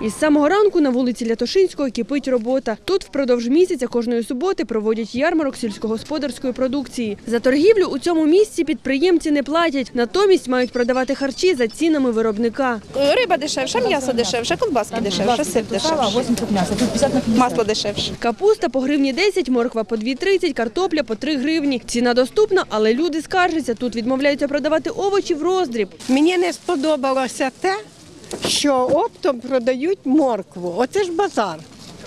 Із самого ранку на вулиці Лятошинського кипить робота. Тут впродовж місяця кожної суботи проводять ярмарок сільськогосподарської продукції. За торгівлю у цьому місці підприємці не платять, натомість мають продавати харчі за цінами виробника. Риба дешевша, м'ясо дешевше, колбаски дешевше, сир дешевше. Масло дешевше. Капуста по гривні 10, морква по 2,30, картопля по 3 гривні. Ціна доступна, але люди скаржаться. Тут відмовляються продавати овочі в роздріб. Мені не сподобалося те, що оптом продають моркву. Оце ж базар.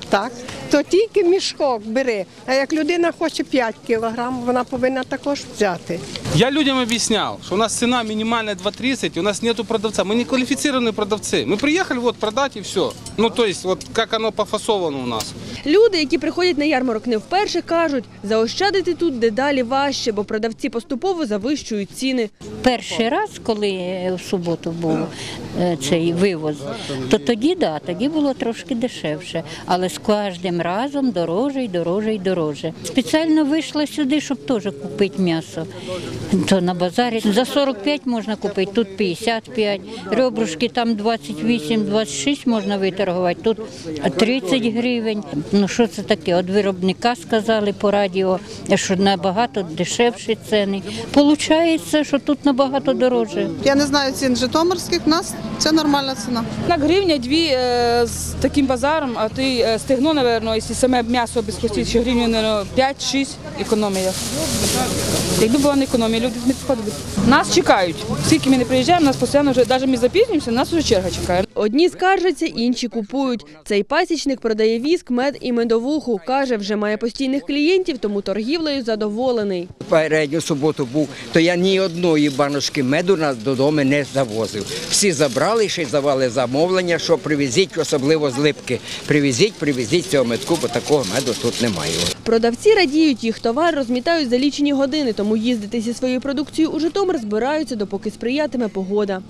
Так? То тільки мішок бери. А як людина хоче 5 кілограм, вона повинна також взяти. Я людям объяснял, что у нас цена минимальная 2.30, у нас нету продавца. Мы не квалифицированные продавцы. Мы приехали вот продать и все. Ну, то есть, вот как оно пофасовано у нас. Люди, які приходять на ярмарок не вперше, кажуть, заощадити тут дедалі важче, бо продавці поступово завищують ціни. Перший раз, коли в суботу був е, цей вивоз, то тоді да, тоді було трошки дешевше, але з кожним разом дороже і дороже і дороже. Спеціально вийшла сюди, щоб теж купити м'ясо. То на базарі за 45 можна купити, тут 55. Ребрушки там 28-26 можна виторгувати, тут 30 гривень. Ну що це таке? От виробника сказали по радіо, що набагато дешевші ціни. Получається, що тут набагато дорожче. Я не знаю цін житомирських, у нас це нормальна ціна. На гривня дві е, з таким базаром, а ти е, стегно, напевно, якщо саме м'ясо без кості, що напевно, 5-6 економія. Якби була не економія, люди б не підходили. Нас чекають. Скільки ми не приїжджаємо, нас постійно вже, навіть ми запізнюємося, нас вже черга чекає. Одні скаржаться, інші купують. Цей пасічник продає віск, мед і медовуху. Каже, вже має постійних клієнтів, тому торгівлею задоволений. Передню суботу був, то я ні одної баночки меду нас додому не завозив. Всі забрали, ще й давали замовлення, що привезіть, особливо з липки. Привезіть, привезіть цього медку, бо такого меду тут немає. Продавці радіють, їх товар розмітають за лічені години, тому їздити зі своєю продукцією у Житомир збираються, допоки сприятиме погода.